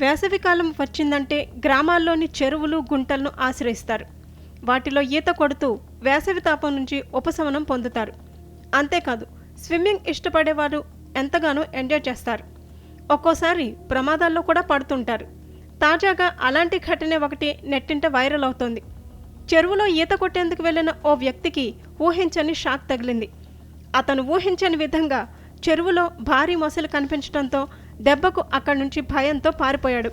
వేసవికాలం వచ్చిందంటే గ్రామాల్లోని చెరువులు గుంటలను ఆశ్రయిస్తారు. వాటిలో ఈత కొడుతూ వేసవి తాపం నుంచి ఉపశమనం పొందుతారు. అంతేకాదు స్విమ్మింగ్ ఇష్టపడేవారు ఎంతగానో ఎంజాయ్ చేస్తారు. ఒక్కోసారి ప్రమాదాల్లో కూడా పడుతుంటారు. తాజాగా అలాంటి ఘటనే ఒకటి నెట్టింట వైరల్ అవుతోంది. చెరువులో ఈత కొట్టేందుకు వెళ్ళిన ఓ వ్యక్తికి ఊహించని షాక్ తగిలింది. అతను ఊహించని విధంగా చెరువులో భారీ మొసలు కనిపించడంతో దెబ్బకు అక్కడి నుంచి భయంతో పారిపోయాడు.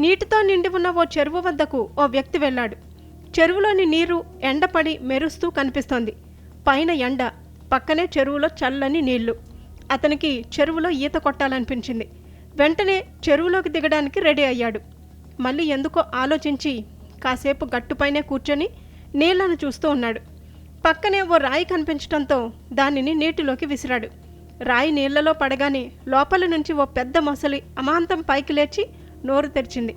నీటితో నిండి ఉన్న ఓ చెరువు వద్దకు ఓ వ్యక్తి వెళ్ళాడు. చెరువులోని నీరు ఎండపడి మెరుస్తూ కనిపిస్తోంది. పైన ఎండ పక్కనే చెరువులో చల్లని నీళ్ళు. అతనికి చెరువులో ఈత కొట్టాలనిపించింది. వెంటనే చెరువులోకి దిగడానికి రెడీ అయ్యాడు. మళ్ళీ ఎందుకో ఆలోచించి కాసేపు గట్టుపైనే కూర్చొని నీళ్ళను చూస్తూ ఉన్నాడు. పక్కనే ఓ రాయి కనిపించడంతో దానిని నీటిలోకి విసిరాడు. రాయి నీళ్ళలో పడగానే లోపల నుంచి ఓ పెద్ద మొసలి అమాంతం పైకి లేచి నోరు తెరిచింది.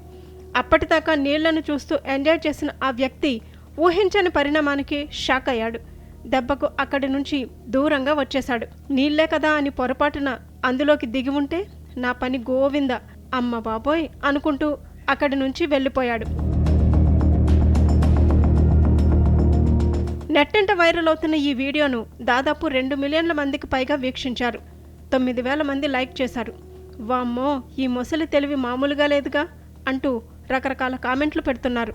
అప్పటిదాకా నీళ్ళను చూస్తూ ఎంజాయ్ చేసిన ఆ వ్యక్తి ఊహించని పరిణామానికి షాక్ అయ్యాడు. దెబ్బకు అక్కడి నుంచి దూరంగా వచ్చేశాడు. నీళ్ళే కదా అని పొరపాటున అందులోకి దిగి ఉంటే నా పని గోవింద అమ్మ బాబోయ్ అనుకుంటూ అక్కడి నుంచి వెళ్ళిపోయాడు. నెట్టెంట వైరల్ అవుతున్న ఈ వీడియోను దాదాపు రెండు మిలియన్ల మందికి పైగా వీక్షించారు. తొమ్మిది వేల మంది లైక్ చేశారు. వామ్మో ఈ మొసలి తెలివి మామూలుగా లేదుగా? అంటూ రకరకాల కామెంట్లు పెడుతున్నారు.